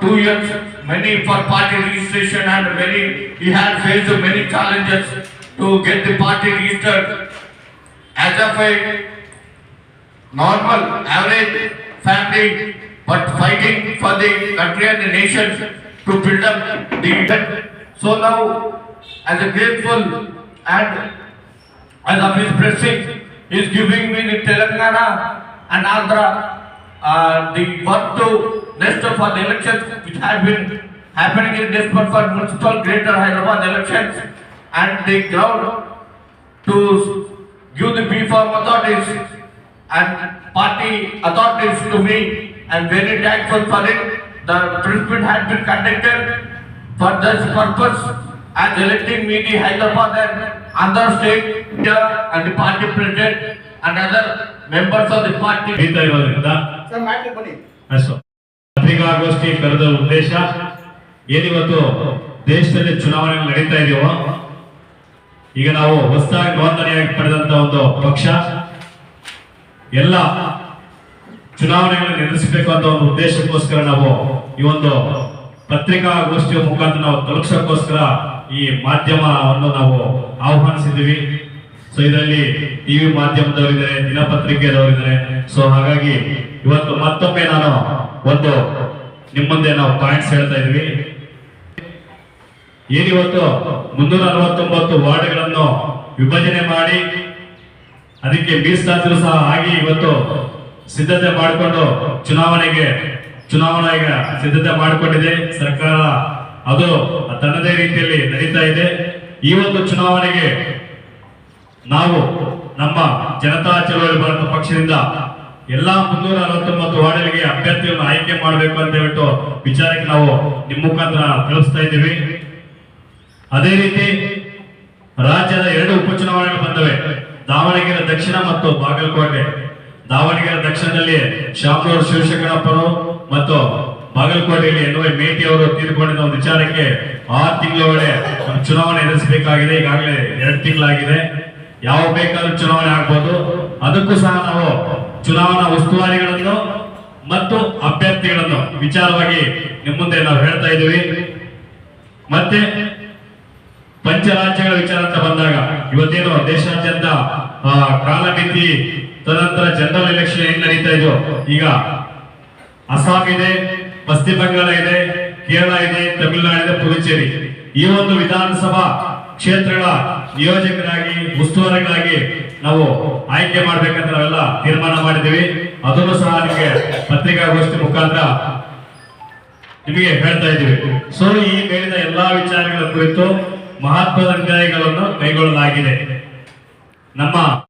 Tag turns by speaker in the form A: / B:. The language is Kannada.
A: two years, many for party registration and many, he had faced many challenges to get the party registered. As of a normal, average family, but fighting for the country and the nation to build up the. So now, as a grateful and as of his blessing, he is giving me the Telangana and Andhra, uh, the work to Next of all, the elections which have been happening in this month for municipal Greater Hyderabad elections and the crowd to give the B-form authorities and party authorities to me and very thankful for it. The treatment had been conducted for this purpose and electing me the Hyderabad and other state here and the party president and other members of the party.
B: Sir,
C: my company. The
B: sir. ಪತ್ರಿಕಾಗೋಷ್ಠಿ ಕರೆದ ಉದ್ದೇಶ? ಏನಿವತ್ತು ದೇಶದಲ್ಲಿ ಚುನಾವಣೆ ನಡೀತಾ ಇದೆಯೋ? ಈಗ ನಾವು ಹೊಸದಾಗಿ ನೋಂದಣಿಯಾಗಿ ಪಡೆದಂತ ಒಂದು ಪಕ್ಷ. ಎಲ್ಲ ಚುನಾವಣೆಗಳನ್ನು ಎದುರಿಸಬೇಕು ಅಂತ ಒಂದು ಉದ್ದೇಶಕ್ಕೋಸ್ಕರ ನಾವು ಈ ಒಂದು ಪತ್ರಿಕಾಗೋಷ್ಠಿಯ ಮುಖಾಂತರ ನಾವು ತಲುಪಿಸೋಕ್ಕೋಸ್ಕರ ಈ ಮಾಧ್ಯಮವನ್ನು ನಾವು ಆಹ್ವಾನಿಸಿದ್ದೀವಿ. ಸೊ ಇದರಲ್ಲಿ ಟಿವಿ ಮಾಧ್ಯಮದವರಿದ್ದಾರೆ, ದಿನಪತ್ರಿಕೆದವರಿದ್ದಾರೆ. ಸೊ ಹಾಗಾಗಿ ಇವತ್ತು ಮತ್ತೊಮ್ಮೆ ನಾನು ಒಂದು ನಿಮ್ಮ ಮುಂದೆ ನಾವು ಪಾಯಿಂಟ್ಸ್ ಹೇಳ್ತಾ ಇದೀವಿ ಏನಿವತ್ತು? ಮುನ್ನೂರ ಅರವತ್ತೊಂಬತ್ತು ವಾರ್ಡ್ಗಳನ್ನು ವಿಭಜನೆ ಮಾಡಿ, ಅದಕ್ಕೆ ಮೀಸಲಾತಿರು ಸಹ ಆಗಿ ಇವತ್ತು ಸಿದ್ಧತೆ ಮಾಡಿಕೊಂಡು ಚುನಾವಣೆಗೆ ಚುನಾವಣೆಗೆ ಸಿದ್ಧತೆ ಮಾಡಿಕೊಂಡಿದೆ ಸರ್ಕಾರ. ಅದು ತನ್ನದೇ ರೀತಿಯಲ್ಲಿ ನಡೀತಾ ಇದೆ. ಈ ಒಂದು ಚುನಾವಣೆಗೆ ನಾವು ನಮ್ಮ ಜನತಾ ಚಳವಳಿ ಭಾರತ ಪಕ್ಷದಿಂದ ಎಲ್ಲಾ ಮುನ್ನೂರ ಅರವತ್ತೊಂಬತ್ತು ವಾರ್ಡ್ಗಳಿಗೆ ಅಭ್ಯರ್ಥಿಯನ್ನು ಆಯ್ಕೆ ಮಾಡಬೇಕು ಅಂತ ಹೇಳ್ಬಿಟ್ಟು ವಿಚಾರಕ್ಕೆ ನಾವು ನಿಮ್ಮ ಮುಖಾಂತರ ತಿಳಿಸ್ತಾ ಇದ್ದೀವಿ. ಅದೇ ರೀತಿ ರಾಜ್ಯದ ಎರಡು ಉಪಚುನಾವಣೆಗಳು ಬಂದವೆ. ದಾವಣಗೆರೆ ದಕ್ಷಿಣ ಮತ್ತು ಬಾಗಲಕೋಟೆ. ದಾವಣಗೆರೆ ದಕ್ಷಿಣದಲ್ಲಿ ಶಾಮನೂರು ಶಿವಶಂಕರಪ್ಪರು ಮತ್ತು ಬಾಗಲಕೋಟೆಯಲ್ಲಿ ಎನ್ ವೈ ಮೇಟಿ ಅವರು ತೀರ್ಕೊಂಡಿದ್ದ ಒಂದು ವಿಚಾರಕ್ಕೆ ಆರು ತಿಂಗಳ ಒಳಗೆ ಚುನಾವಣೆ ಎದುರಿಸಬೇಕಾಗಿದೆ. ಈಗಾಗಲೇ ಎರಡು ತಿಂಗಳಾಗಿದೆ. ಯಾವ ಬೇಕಾದ್ರೂ ಚುನಾವಣೆ ಆಗ್ಬೋದು. ಅದಕ್ಕೂ ಸಹ ನಾವು ಚುನಾವಣಾ ಉಸ್ತುವಾರಿಗಳನ್ನು ಮತ್ತು ಅಭ್ಯರ್ಥಿಗಳನ್ನು ವಿಚಾರವಾಗಿ ನಿಮ್ಮ ಮುಂದೆ ನಾವು ಹೇಳ್ತಾ ಇದ್ದೀವಿ. ಮತ್ತೆ ಪಂಚರಾಜ್ಯಗಳ ವಿಚಾರ ಅಂತ ಬಂದಾಗ ಇವತ್ತೇನು ದೇಶಾದ್ಯಂತ ಕಾಲಮಿತಿ ತದನಂತರ ಜನರಲ್ ಎಲೆಕ್ಷನ್ ಹೆಂಗ್ ನಡೀತಾ ಇದೆಯೋ, ಈಗ ಅಸ್ಸಾಂ ಇದೆ, ಪಶ್ಚಿಮ ಬಂಗಾಳ ಇದೆ, ಕೇರಳ ಇದೆ ತಮಿಳುನಾಡು ಇದೆ ಪುದುಚೇರಿ. ಈ ಒಂದು ವಿಧಾನಸಭಾ ಕ್ಷೇತ್ರಗಳ ನಿಯೋಜಕರಾಗಿ, ಉಸ್ತುವಾರಿಗಳಾಗಿ ನಾವು ಆಯ್ಕೆ ಮಾಡ್ಬೇಕಂತ ನಾವೆಲ್ಲ ತೀರ್ಮಾನ ಮಾಡಿದ್ದೀವಿ. ಅದನ್ನು ಸಹ ನಿಮಗೆ ಪತ್ರಿಕಾಗೋಷ್ಠಿ ಮುಖಾಂತರ ನಿಮಗೆ ಹೇಳ್ತಾ ಇದ್ದೀವಿ. ಸೊ ಈ ಮೇಲಿನ ಎಲ್ಲಾ ವಿಚಾರಗಳ ಕುರಿತು ಮಹತ್ವದ ನಿರ್ಣಯಗಳನ್ನು ಕೈಗೊಳ್ಳಲಾಗಿದೆ. ನಮ್ಮ